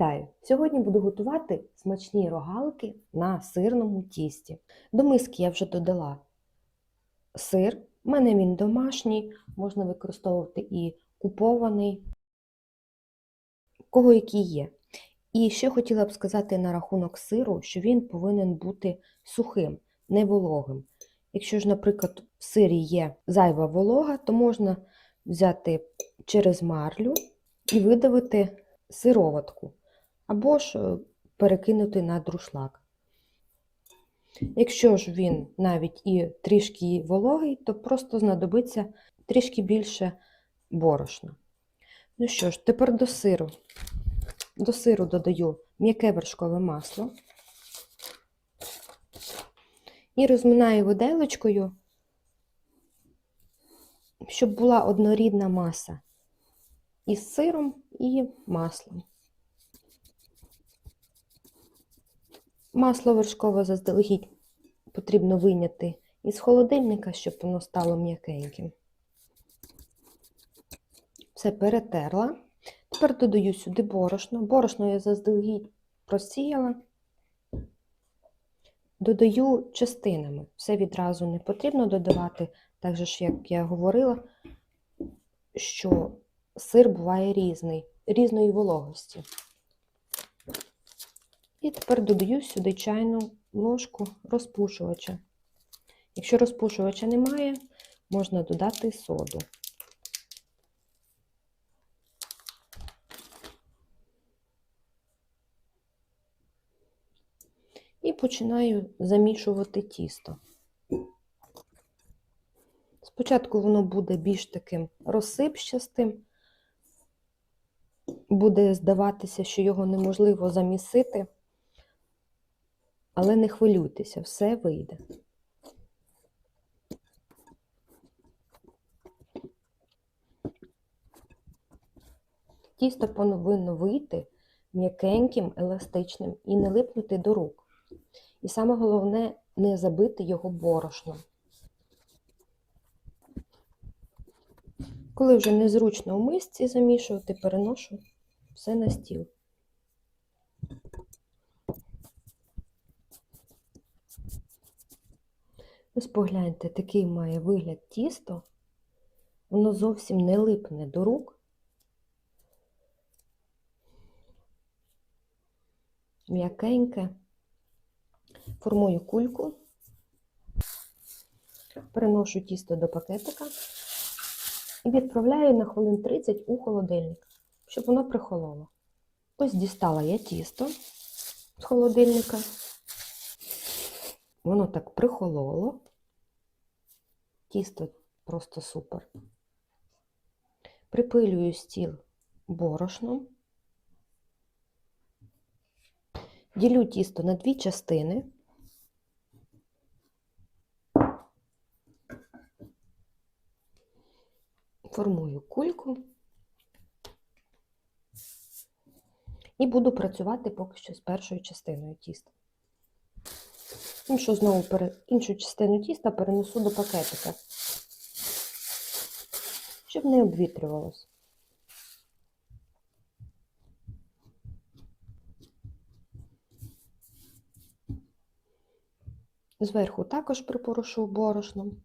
Вітаю! Сьогодні буду готувати смачні рогалики на сирному тісті. До миски я вже додала сир. У мене він домашній, можна використовувати і купований, кого який є. І ще хотіла б сказати на рахунок сиру, що він повинен бути сухим, не вологим. Якщо ж, наприклад, в сирі є зайва волога, то можна взяти через марлю і видавити сироватку, або ж е, перекинути на друшлак. Якщо ж він навіть і трішки вологий, то просто знадобиться трішки більше борошна. Ну що ж, тепер до сиру. До сиру додаю м'яке вершкове масло і розминаю виделочкою, щоб була однорідна маса із сиром і маслом. Масло вершкове заздалегідь потрібно вийняти із холодильника, щоб воно стало м'якеньким. Все перетерла. Тепер додаю сюди борошно. Борошно я заздалегідь просіяла. Додаю частинами. Все відразу не потрібно додавати, так же як я говорила, що сир буває різний, різної вологості. І тепер додаю сюди чайну ложку розпушувача. Якщо розпушувача немає, можна додати соду. І починаю замішувати тісто. Спочатку воно буде більш таким розсипчастим, буде здаватися, що його неможливо замісити, але не хвилюйтеся, все вийде. Тісто повинно вийти м'якеньким, еластичним і не липнути до рук. І саме головне не забити його борошном. Коли вже незручно у мисці замішувати, переношу все на стіл. Ось погляньте, такий має вигляд тісто. Воно зовсім не липне до рук. М'якеньке. Формую кульку, переношу тісто до пакетика і відправляю на хвилин 30 у холодильник, щоб воно прихололо. Ось дістала я тісто з холодильника. Воно так прихололо. Тісто просто супер. Припилюю стіл борошном. Ділю тісто на дві частини. Формую кульку і буду працювати поки що з першою частиною тіста. Іншу знову іншу частину тіста перенесу до пакетика, щоб не обвітрювалося. Зверху також припорошу борошном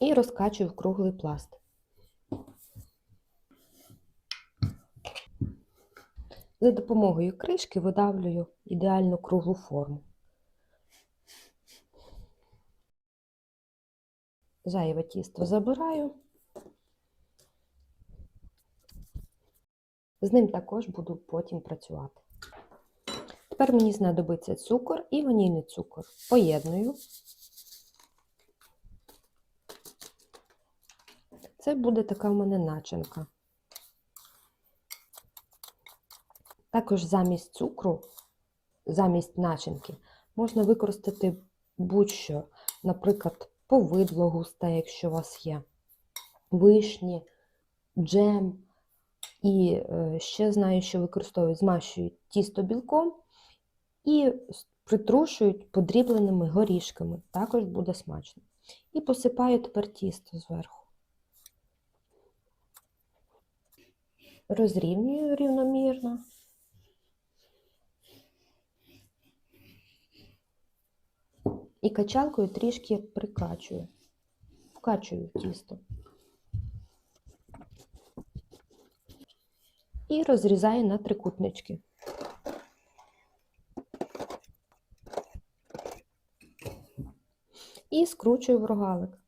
і розкачую в круглий пласт. За допомогою кришки видавлюю ідеально круглу форму. Зайве тісто забираю. З ним також буду потім працювати. Тепер мені знадобиться цукор і ванільний цукор. Поєдную. Це буде така в мене начинка. Також замість цукру, замість начинки, можна використати будь-що, наприклад, повидло густе, якщо у вас є, вишні, джем. І е, ще знаю, що використовують, змащують тісто білком і притрушують подрібленими горішками. Також буде смачно. І посипаю тепер тісто зверху. розрівнюю рівномірно. І качалкою трішки прикачую, вкачую тісто. І розрізаю на трикутнички. І скручую в рогалик.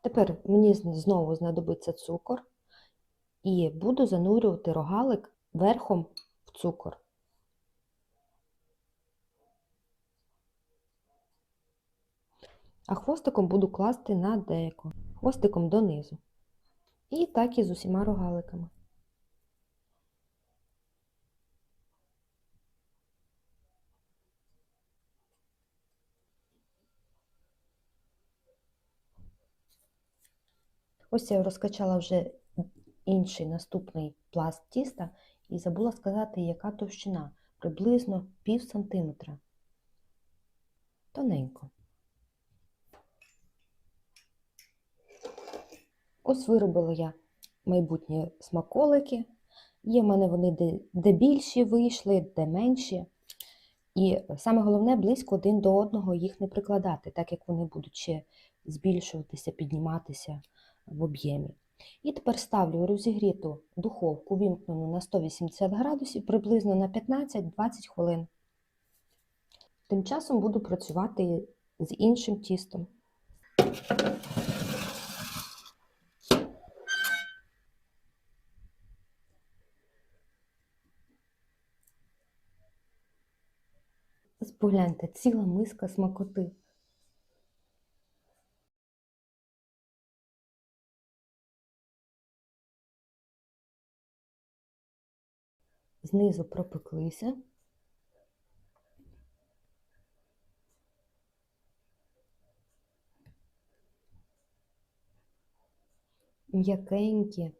Тепер мені знову знадобиться цукор і буду занурювати рогалик верхом в цукор. А хвостиком буду класти на деко, хвостиком донизу. І так і з усіма рогаликами. Ось я розкачала вже інший наступний пласт тіста і забула сказати, яка товщина. Приблизно пів сантиметра. Тоненько. Ось виробила я майбутні смаколики. Є в мене вони де, де більші вийшли, де менші. І саме головне близько один до одного їх не прикладати, так як вони будуть ще збільшуватися, підніматися в об'ємі. І тепер ставлю розігріту духовку, вімкнену на 180 градусів, приблизно на 15-20 хвилин. Тим часом буду працювати з іншим тістом. Погляньте, ціла миска смакоти. Знизу пропеклися. М'якенькі.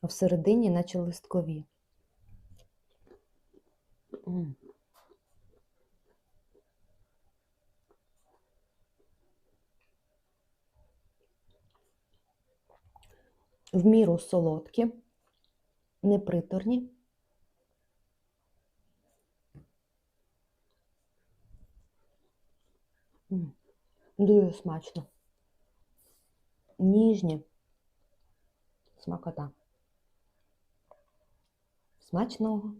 А всередині наче листкові. В міру солодкі, неприторні. Дуже смачно. Ніжні. Смакота. Смачного!